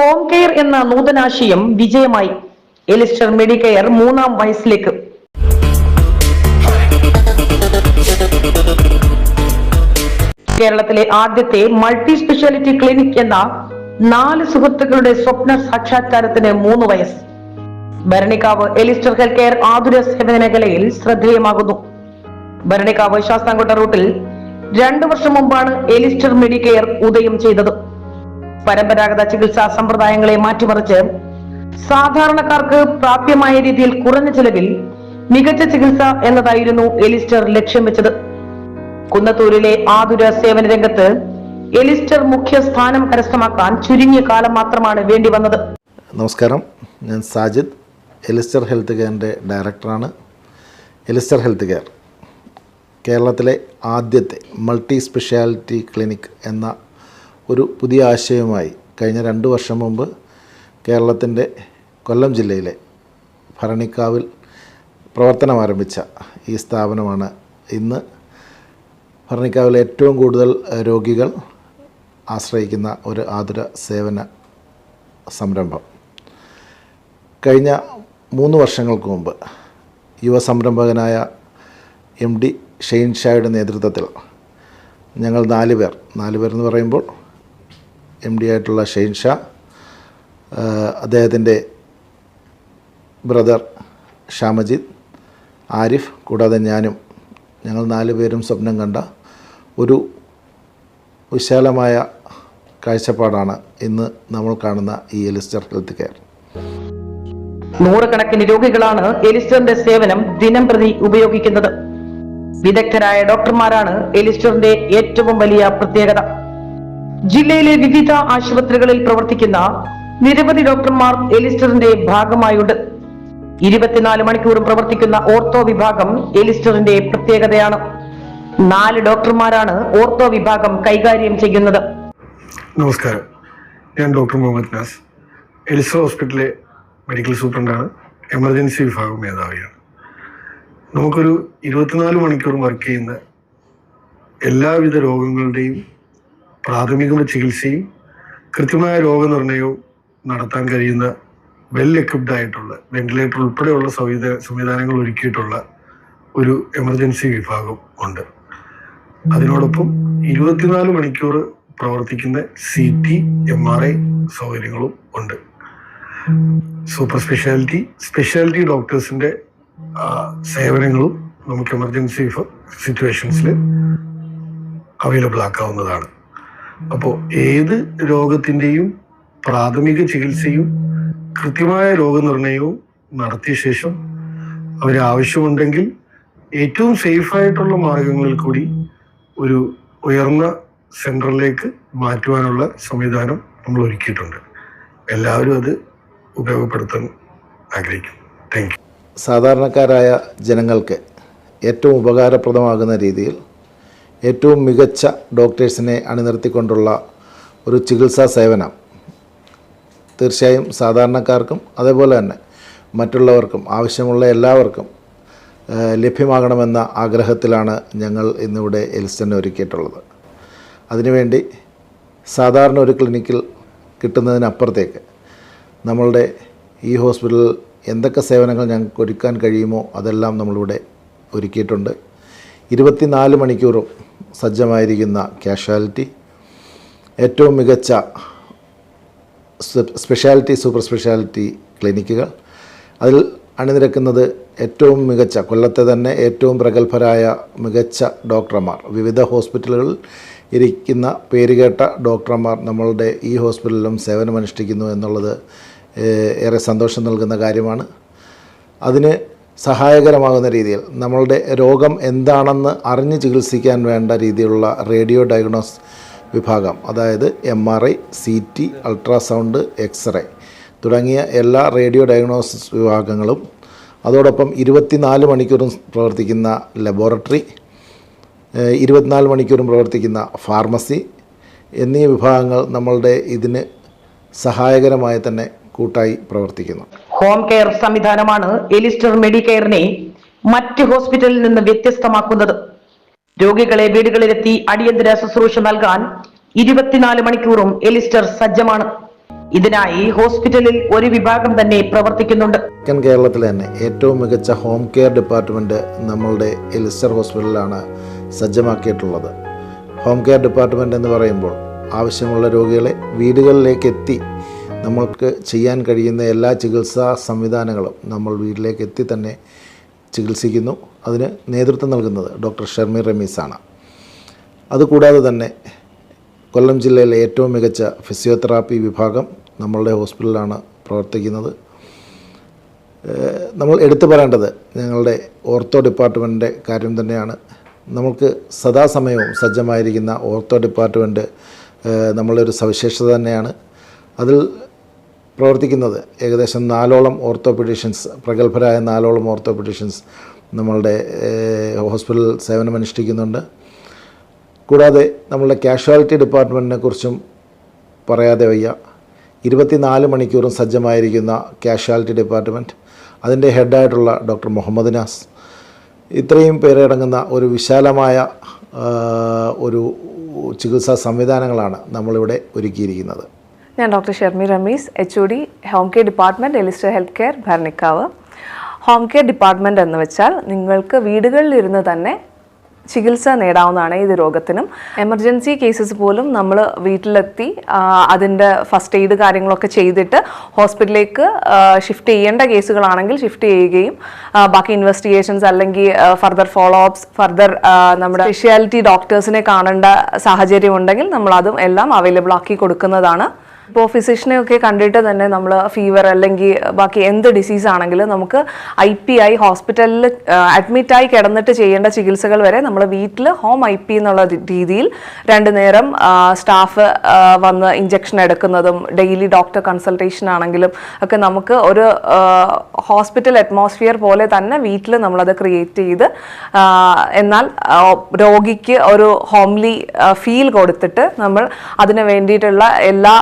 Home care എന്ന നൂതനാശയം വിജയമായി. എലിസ്റ്റർ Medicare മൂന്നാം വയസ്സിലേക്ക്. കേരളത്തിലെ ആദ്യത്തെ മൾട്ടി സ്പെഷ്യാലിറ്റി ക്ലിനിക് എന്ന നാല് സുഹൃത്തുക്കളുടെ സ്വപ്ന സാക്ഷാത്കാരത്തിന് മൂന്ന് വയസ്സ്. ഭരണിക്കാവ് എലിസ്റ്റർ ഹെൽത്ത് കെയർ ആതുര സേവന മേഖലയിൽ ശ്രദ്ധേയമാകുന്നു. ഭരണിക്കാവ് ശാസ്താംകോട്ട റൂട്ടിൽ രണ്ടു വർഷം മുമ്പാണ് എലിസ്റ്റർ മെഡിക്കെയർ ഉദയം ചെയ്തത്. പരമ്പരാഗത ചികിത്സാ സമ്പ്രദായങ്ങളെ മാറ്റിമറിച്ച് സാധാരണക്കാർക്ക് പ്രാപ്യമായ രീതിയിൽ കുറഞ്ഞ ചെലവിൽ മികച്ച ചികിത്സ എന്നതായിരുന്നു എലിസ്റ്റർ ലക്ഷ്യം വെച്ചത്. കുന്നത്തൂരിലെ ആതുര സേവന രംഗത്ത് എലിസ്റ്റർ മുഖ്യ സ്ഥാനം കരസ്ഥമാക്കാൻ ചുരുങ്ങിയ കാലം മാത്രമാണ് വേണ്ടി വന്നത്. നമസ്കാരം. ഞാൻ സാജിദ് എലിസ്റ്റർ ഹെൽത്ത് കെയറിന്റെ ഡയറക്ടറാണ്. എലിസ്റ്റർ ഹെൽത്ത് കെയർ കേരളത്തിലെ ആദ്യത്തെ മൾട്ടി സ്പെഷ്യാലിറ്റി ക്ലിനിക് എന്ന ഒരു പുതിയ ആശയവുമായി കഴിഞ്ഞ രണ്ട് വർഷം മുമ്പ് കേരളത്തിന്റെ കൊല്ലം ജില്ലയിലെ ഭരണിക്കാവിൽ പ്രവർത്തനം ആരംഭിച്ച ഈ സ്ഥാപനമാണ്. ഇന്ന് ഭരണിക്കാവിലെ ഏറ്റവും കൂടുതൽ രോഗികൾ ആശ്രയിക്കുന്ന ഒരു ആതുര സേവന സംരംഭം. കഴിഞ്ഞ മൂന്ന് വർഷങ്ങൾക്ക് മുമ്പ് യുവസംരംഭകനായ എം ഡി ഷെയ്ൻ ഷായുടെ നേതൃത്വത്തിൽ ഞങ്ങൾ നാല് പേർ നാല് പേർ എന്ന് പറയുമ്പോൾ എം ഡി ആയിട്ടുള്ള ഷെയ്ൻ ഷാ അദ്ദേഹത്തിന്റെ ബ്രദർ ഷാമജിദ് ആരിഫ് കൂടാതെ ഞാനും ഞങ്ങൾ നാല് പേരും സ്വപ്നം കണ്ട ഒരു വിശാലമായ കാഴ്ചപ്പാടാണ് ഇന്ന് നമ്മൾ കാണുന്ന ഈ എലിസ്റ്റർ ഹെൽത്ത് കെയർ. നൂറുകണക്കിന് രോഗികളാണ് എലിസ്റ്ററിന്റെ സേവനം ദിനം പ്രതി ഉപയോഗിക്കുന്നത്. വിദഗ്ധരായ ഡോക്ടർമാരാണ് എലിസ്റ്ററിന്റെ ഏറ്റവും വലിയ പ്രത്യേകത. ജില്ലയിലെ വിവിധ ആശുപത്രികളിൽ പ്രവർത്തിക്കുന്ന നിരവധി ഡോക്ടർമാർ എലിസ്റ്ററിന്റെ ഭാഗമായുണ്ട്. ഇരുപത്തിനാല് മണിക്കൂറും പ്രവർത്തിക്കുന്ന ഓർത്തോ വിഭാഗം എലിസ്റ്ററിന്റെ പ്രത്യേകതയാണ്. നാല് ഡോക്ടർമാരാണ് ഓർത്തോ വിഭാഗം കൈകാര്യം ചെയ്യുന്നത്. നമസ്കാരം. ഞാൻ ഡോക്ടർ മുഹമ്മദ് നാസ്. എലിസ്റ്റർ ഹോസ്പിറ്റലിലെ മെഡിക്കൽ സൂപ്രണ്ടാണ്. എമർജൻസി വിഭാഗം മേധാവിയാണ്. നമുക്കൊരു ഇരുപത്തിനാല് മണിക്കൂർ വർക്ക് ചെയ്യുന്ന എല്ലാവിധ രോഗങ്ങളുടെയും പ്രാഥമിക ചികിത്സയും കൃത്യമായ രോഗനിർണയവും നടത്താൻ കഴിയുന്ന വെൽ എക്വിപ്ഡ് ആയിട്ടുള്ള വെന്റിലേറ്റർ ഉൾപ്പെടെയുള്ള സംവിധാ സംവിധാനങ്ങൾ ഒരുക്കിയിട്ടുള്ള ഒരു എമർജൻസി വിഭാഗം ഉണ്ട്. അതിനോടൊപ്പം ഇരുപത്തിനാല് മണിക്കൂർ പ്രവർത്തിക്കുന്ന C T M R I സൗകര്യങ്ങളും ഉണ്ട്. സൂപ്പർ സ്പെഷ്യാലിറ്റി സ്പെഷ്യാലിറ്റി ഡോക്ടേഴ്സിന്റെ സേവനങ്ങളും നമുക്ക് എമർജൻസി സിറ്റുവേഷൻസിൽ അവൈലബിൾ ആക്കാവുന്നതാണ്. അപ്പോൾ ഏത് രോഗത്തിന്റെയും പ്രാഥമിക ചികിത്സയും കൃത്യമായ രോഗനിർണയവും നടത്തിയ ശേഷം അവർ ആവശ്യമുണ്ടെങ്കിൽ ഏറ്റവും സേഫായിട്ടുള്ള മാർഗങ്ങളിൽ കൂടി ഒരു ഉയർന്ന സെന്ററിലേക്ക് മാറ്റുവാനുള്ള സംവിധാനം നമ്മൾ ഒരുക്കിയിട്ടുണ്ട്. എല്ലാവരും അത് ഉപയോഗപ്പെടുത്താൻ ആഗ്രഹിക്കും താങ്ക് സാധാരണക്കാരായ ജനങ്ങൾക്ക് ഏറ്റവും ഉപകാരപ്രദമാകുന്ന രീതിയിൽ ഏറ്റവും മികച്ച ഡോക്ടേഴ്സിനെ അണിനിർത്തിക്കൊണ്ടുള്ള ഒരു ചികിത്സാ സേവനം. തീർച്ചയായും സാധാരണക്കാർക്കും അതേപോലെ തന്നെ മറ്റുള്ളവർക്കും ആവശ്യമുള്ള എല്ലാവർക്കും ലഭ്യമാകണമെന്ന ആഗ്രഹത്തിലാണ് ഞങ്ങൾ ഇന്നിവിടെ എൽസ്റ്റൻ ഒരുക്കിയിട്ടുള്ളത്. അതിനുവേണ്ടി സാധാരണ ഒരു ക്ലിനിക്കിൽ കിട്ടുന്നതിനപ്പുറത്തേക്ക് നമ്മളുടെ ഈ ഹോസ്പിറ്റലിൽ എന്തൊക്കെ സേവനങ്ങൾ ഞങ്ങൾക്ക് ഒരുക്കാൻ കഴിയുമോ അതെല്ലാം നമ്മളിവിടെ ഒരുക്കിയിട്ടുണ്ട്. ഇരുപത്തിനാല് മണിക്കൂറും സജ്ജമായിരിക്കുന്ന കാഷ്വാലിറ്റി ഏറ്റവും മികച്ച സ്പെഷ്യാലിറ്റി സൂപ്പർ സ്പെഷ്യാലിറ്റി ക്ലിനിക്കുകൾ. അതിൽ അണിനിരക്കുന്നത് ഏറ്റവും മികച്ച കൊല്ലത്തെ തന്നെ ഏറ്റവും പ്രഗത്ഭരായ മികച്ച ഡോക്ടർമാർ. വിവിധ ഹോസ്പിറ്റലുകളിൽ ഇരിക്കുന്ന പേരുകേട്ട ഡോക്ടർമാർ നമ്മളുടെ ഈ ഹോസ്പിറ്റലിലും സേവനമനുഷ്ഠിക്കുന്നു എന്നുള്ളത് ഏറെ സന്തോഷം നൽകുന്ന കാര്യമാണ്. അതിന് സഹായകരമാകുന്ന രീതിയിൽ നമ്മളുടെ രോഗം എന്താണെന്ന് അറിഞ്ഞ് ചികിത്സിക്കാൻ വേണ്ട രീതിയിലുള്ള റേഡിയോ ഡയഗ്നോസ് വിഭാഗം അതായത് M R I C T ultrasound x-ray തുടങ്ങിയ എല്ലാ റേഡിയോ ഡയഗ്നോസിസ് വിഭാഗങ്ങളും അതോടൊപ്പം ഇരുപത്തിനാല് മണിക്കൂറും പ്രവർത്തിക്കുന്ന ലബോറട്ടറി ഇരുപത്തിനാല് മണിക്കൂറും പ്രവർത്തിക്കുന്ന ഫാർമസി എന്നീ വിഭാഗങ്ങൾ നമ്മളുടെ ഇതിന് സഹായകരമായി തന്നെ കൂട്ടായി പ്രവർത്തിക്കുന്നു. ഹോം കെയർ സംവിധാനമാണ് എലിസ്റ്റർ മെഡിക്കെയറിനെ മറ്റ് ഹോസ്പിറ്റലിൽ നിന്ന് വ്യത്യസ്തമാക്കുന്നത്. രോഗികളെ വീടുകളിലെത്തി അടിയന്തര ശുശ്രൂഷ നൽകാൻ ഇരുപത്തിനാല് മണിക്കൂറും എലിസ്റ്റർ സജ്ജമാണ്. ഇതിനായി ഹോസ്പിറ്റലിൽ ഒരു വിഭാഗം തന്നെ പ്രവർത്തിക്കുന്നുണ്ട്. തെക്കൻ കേരളത്തിലെ തന്നെ ഏറ്റവും മികച്ച ഹോം കെയർ ഡിപ്പാർട്ട്മെന്റ് നമ്മളുടെ എലിസ്റ്റർ ഹോസ്പിറ്റലിലാണ് സജ്ജമാക്കിയിട്ടുള്ളത്. ഹോം കെയർ ഡിപ്പാർട്ട്മെന്റ് എന്ന് പറയുമ്പോൾ ആവശ്യമുള്ള രോഗികളെ വീടുകളിലേക്ക് എത്തി നമ്മൾക്ക് ചെയ്യാൻ കഴിയുന്ന എല്ലാ ചികിത്സാ സംവിധാനങ്ങളും നമ്മൾ വീട്ടിലേക്ക് എത്തി തന്നെ ചികിത്സിക്കുന്നു. അതിന് നേതൃത്വം നൽകുന്നത് ഡോക്ടർ ഷർമി റമീസാണ് അതുകൂടാതെ തന്നെ കൊല്ലം ജില്ലയിലെ ഏറ്റവും മികച്ച ഫിസിയോതെറാപ്പി വിഭാഗം നമ്മളുടെ ഹോസ്പിറ്റലിലാണ് പ്രവർത്തിക്കുന്നത്. നമ്മൾ എടുത്തു പറയേണ്ടത് ഞങ്ങളുടെ ഓർത്തോ ഡിപ്പാർട്ട്മെന്റിന്റെ കാര്യം തന്നെയാണ്. നമുക്ക് സദാസമയവും സജ്ജമായിരിക്കുന്ന ഓർത്തോ ഡിപ്പാർട്ട്മെന്റ് നമ്മളൊരു സവിശേഷത തന്നെയാണ്. അതിൽ പ്രവർത്തിക്കുന്നത്. ഏകദേശം നാലോളം ഓർത്തോപെഡീഷ്യൻസ് പ്രഗത്ഭരായ നാലോളം ഓർത്തോപെഡീഷ്യൻസ് നമ്മളുടെ ഹോസ്പിറ്റൽ സേവനമനുഷ്ഠിക്കുന്നുണ്ട്. കൂടാതെ നമ്മളുടെ കാഷ്വാലിറ്റി ഡിപ്പാർട്ട്മെന്റിനെ കുറിച്ചും പറയാതെ വയ്യ. ഇരുപത്തിനാല് മണിക്കൂറും സജ്ജമായിരിക്കുന്ന കാഷ്വാലിറ്റി ഡിപ്പാർട്ട്മെന്റ് അതിന്റെ ഹെഡായിട്ടുള്ള ഡോക്ടർ മുഹമ്മദ് നാസ്. ഇത്രയും പേരടങ്ങുന്ന ഒരു വിശാലമായ ഒരു ചികിത്സാ സംവിധാനങ്ങളാണ് നമ്മളിവിടെ ഒരുക്കിയിരിക്കുന്നത്. ഞാൻ doctor Shermi Ramees H O D home care department എലിസ്റ്റർ health care Bharanikkavu. Home care department എന്ന് വെച്ചാൽ നിങ്ങൾക്ക് വീടുകളിലിരുന്ന് തന്നെ ചികിത്സ നേടാവുന്നതാണ് ഏത് രോഗത്തിനും. എമർജൻസി കേസസ് പോലും നമ്മൾ വീട്ടിലെത്തി അതിന്റെ ഫസ്റ്റ് എയ്ഡ് കാര്യങ്ങളൊക്കെ ചെയ്തിട്ട് ഹോസ്പിറ്റലിലേക്ക് ഷിഫ്റ്റ് ചെയ്യേണ്ട കേസുകളാണെങ്കിൽ ഷിഫ്റ്റ് ചെയ്യുകയും ബാക്കി ഇൻവെസ്റ്റിഗേഷൻസ് അല്ലെങ്കിൽ ഫർദർ ഫോളോ അപ്സ് ഫർദർ നമ്മുടെ സ്പെഷ്യാലിറ്റി ഡോക്ടേഴ്സിനെ കാണേണ്ട സാഹചര്യം ഉണ്ടെങ്കിൽ നമ്മൾ അതും എല്ലാം അവൈലബിൾ ആക്കി കൊടുക്കുന്നതാണ്. ഇപ്പോൾ ഫിസിഷ്യനെ ഒക്കെ കണ്ടിട്ട് തന്നെ നമ്മൾ ഫീവർ അല്ലെങ്കിൽ ബാക്കി എന്ത് ഡിസീസ് ആണെങ്കിലും നമുക്ക് ഐ പി ആയി ഹോസ്പിറ്റലിൽ അഡ്മിറ്റായി കിടന്നിട്ട് ചെയ്യേണ്ട ചികിത്സകൾ വരെ നമ്മൾ വീട്ടിൽ ഹോം ഐ പി എന്നുള്ള രീതിയിൽ രണ്ടു നേരം സ്റ്റാഫ് വന്ന് ഇഞ്ചക്ഷൻ എടുക്കുന്നതും ഡെയിലി ഡോക്ടർ കൺസൾട്ടേഷൻ ആണെങ്കിലും ഒക്കെ നമുക്ക് ഒരു ഹോസ്പിറ്റൽ അറ്റ്മോസ്ഫിയർ പോലെ തന്നെ വീട്ടിൽ നമ്മളത് ക്രിയേറ്റ് ചെയ്ത് എന്നാൽ രോഗിക്ക് ഒരു ഹോംലി ഫീൽ കൊടുത്തിട്ട് നമ്മൾ അതിന് വേണ്ടിയിട്ടുള്ള എല്ലാ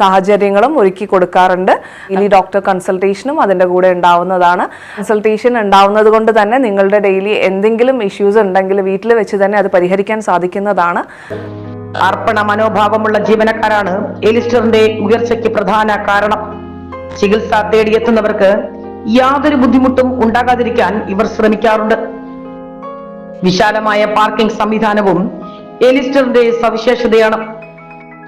സാഹചര്യങ്ങളും ഒരുക്കി കൊടുക്കാറുണ്ട്. ഇനി ഡോക്ടർ കൺസൾട്ടേഷനും അതിന്റെ കൂടെ ഉണ്ടാവുന്നതാണ്. കൺസൾട്ടേഷൻ ഉണ്ടാവുന്നത് കൊണ്ട് തന്നെ നിങ്ങളുടെ ഡെയിലി എന്തെങ്കിലും ഇഷ്യൂസ് ഉണ്ടെങ്കിൽ വീട്ടിൽ വെച്ച് തന്നെ അത് പരിഹരിക്കാൻ സാധിക്കുന്നതാണ്. അർപ്പണ മനോഭാവമുള്ള ജീവനക്കാരാണ് എലിസ്റ്ററിന്റെ ഉയർച്ചയ്ക്ക് പ്രധാന കാരണം. ചികിത്സ തേടിയെത്തുന്നവർക്ക് യാതൊരു ബുദ്ധിമുട്ടും ഉണ്ടാകാതിരിക്കാൻ ഇവർ ശ്രമിക്കാറുണ്ട്. വിശാലമായ പാർക്കിംഗ് സംവിധാനവും എലിസ്റ്ററിന്റെ സവിശേഷതയാണ്.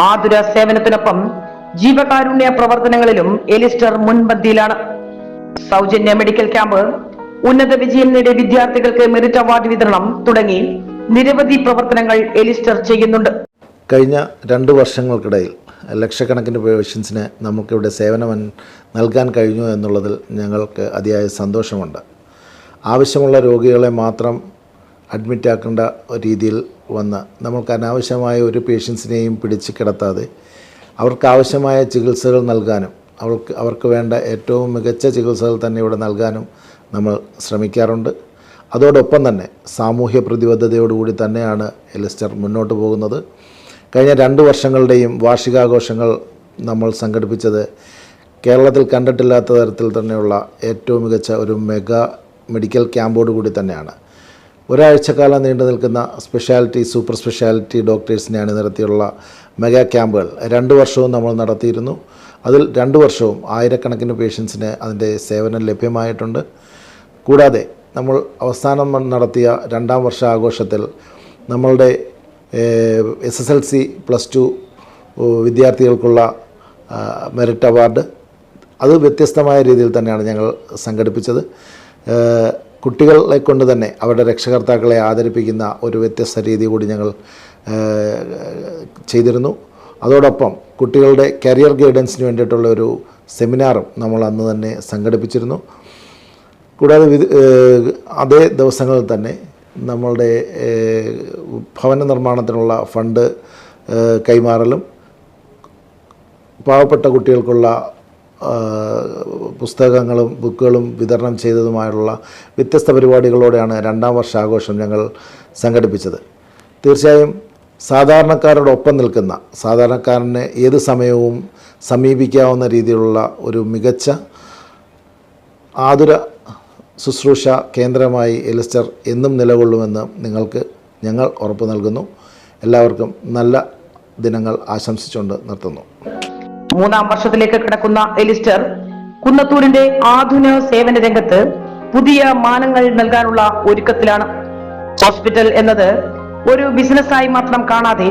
ആതുര സേവനത്തിനൊപ്പം ജീവകാരുണ്യ പ്രവർത്തനങ്ങളിലും എലിസ്റ്റർ മുൻപന്തിയിലാണ്. സൗജന്യ മെഡിക്കൽ ക്യാമ്പ് ഉന്നത വിജയം നേടിയ വിദ്യാർത്ഥികൾക്ക് മെറിറ്റ് അവാർഡ് വിതരണം തുടങ്ങി നിരവധി പ്രവർത്തനങ്ങൾ എലിസ്റ്റർ ചെയ്യുന്നുണ്ട്. കഴിഞ്ഞ രണ്ട് വർഷങ്ങൾക്കിടയിൽ ലക്ഷക്കണക്കിന് പേഷ്യൻസിന് നമുക്കിവിടെ സേവനം നൽകാൻ കഴിഞ്ഞു എന്നുള്ളതിൽ ഞങ്ങൾക്ക് അതിയായ സന്തോഷമുണ്ട്. ആവശ്യമുള്ള രോഗികളെ മാത്രം അഡ്മിറ്റാക്കേണ്ട രീതിയിൽ വന്ന് നമുക്ക് അനാവശ്യമായ ഒരു പേഷ്യൻസിനെയും പിടിച്ച് കിടത്താതെ അവർക്ക് ആവശ്യമായ ചികിത്സകൾ നൽകാനും അവർക്ക് അവർക്ക് വേണ്ട ഏറ്റവും മികച്ച ചികിത്സകൾ തന്നെ ഇവിടെ നൽകാനും നമ്മൾ ശ്രമിക്കാറുണ്ട്. അതോടൊപ്പം തന്നെ സാമൂഹ്യ പ്രതിബദ്ധതയോടുകൂടി തന്നെയാണ് എലിസ്റ്റർ മുന്നോട്ട് പോകുന്നത്. കഴിഞ്ഞ രണ്ട് വർഷങ്ങളുടെയും വാർഷികാഘോഷങ്ങൾ നമ്മൾ സംഘടിപ്പിച്ചത് കേരളത്തിൽ കണ്ടിട്ടില്ലാത്ത തരത്തിൽ തന്നെയുള്ള ഏറ്റവും മികച്ച ഒരു മെഗാ മെഡിക്കൽ ക്യാമ്പോട് കൂടി തന്നെയാണ്. ഒരാഴ്ചക്കാലം നീണ്ടു നിൽക്കുന്ന സ്പെഷ്യാലിറ്റി സൂപ്പർ സ്പെഷ്യാലിറ്റി ഡോക്ടേഴ്സിനെ അണിനിരത്തിയുള്ള മെഗാ ക്യാമ്പുകൾ രണ്ട് വർഷവും നമ്മൾ നടത്തിയിരുന്നു. അതിൽ രണ്ട് വർഷവും ആയിരക്കണക്കിന് പേഷ്യൻസിന് അതിന്റെ സേവനം ലഭ്യമായിട്ടുണ്ട്. കൂടാതെ നമ്മൾ അവസാനം നടത്തിയ രണ്ടാം വർഷ ആഘോഷത്തിൽ നമ്മളുടെ S S L C plus two വിദ്യാർത്ഥികൾക്കുള്ള മെറിറ്റ് അവാർഡ്. അത് വ്യത്യസ്തമായ രീതിയിൽ തന്നെയാണ് ഞങ്ങൾ സംഘടിപ്പിച്ചത്. കുട്ടികളെ കൊണ്ട് തന്നെ അവരുടെ രക്ഷകർത്താക്കളെ ആദരിപ്പിക്കുന്ന ഒരു വ്യത്യസ്ത രീതി കൂടി ഞങ്ങൾ ചെയ്തിരുന്നു. അതോടൊപ്പം കുട്ടികളുടെ കരിയർ ഗൈഡൻസിന് വേണ്ടിയിട്ടുള്ള ഒരു സെമിനാറും നമ്മൾ അന്ന് തന്നെ സംഘടിപ്പിച്ചിരുന്നു. കൂടാതെ അതേ ദിവസങ്ങളിൽ തന്നെ നമ്മളുടെ ഭവന നിർമ്മാണത്തിനുള്ള ഫണ്ട് കൈമാറലും പാവപ്പെട്ട കുട്ടികൾക്കുള്ള പുസ്തകങ്ങളും ബുക്കുകളും വിതരണം ചെയ്തതുമായുള്ള വ്യത്യസ്ത പരിപാടികളോടെയാണ് രണ്ടാം വർഷാഘോഷം ഞങ്ങൾ സംഘടിപ്പിച്ചത്. തീർച്ചയായും സാധാരണക്കാരോടൊപ്പം നിൽക്കുന്ന സാധാരണക്കാരനെ ഏത് സമയവും സമീപിക്കാവുന്ന രീതിയിലുള്ള ഒരു മികച്ച ആതുര ശുശ്രൂഷ കേന്ദ്രമായി എലിസ്റ്റർ എന്നും നിലകൊള്ളുമെന്ന് നിങ്ങൾക്ക് ഞങ്ങൾ ഉറപ്പ് നൽകുന്നു. എല്ലാവർക്കും നല്ല ദിനങ്ങൾ ആശംസിച്ചുകൊണ്ട് നിർത്തുന്നു. മൂന്നാം വർഷത്തിലേക്ക് കിടക്കുന്ന എലിസ്റ്റർ കുന്നത്തൂരിന്റെ ആധുനിക സേവന രംഗത്ത് പുതിയ മാനങ്ങൾ നൽകാനുള്ള ഒരുക്കത്തിലാണ്. ഹോസ്പിറ്റൽ എന്നത് ഒരു ബിസിനസ്സായി മാത്രം കാണാതെ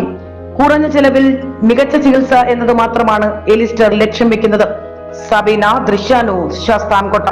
കുറഞ്ഞ ചെലവിൽ മികച്ച ചികിത്സ എന്നത് മാത്രമാണ് എലിസ്റ്റർ ലക്ഷ്യം വെക്കുന്നത്. സബീന ദൃശ്യാനൂർ ശാസ്താംകോട്ട.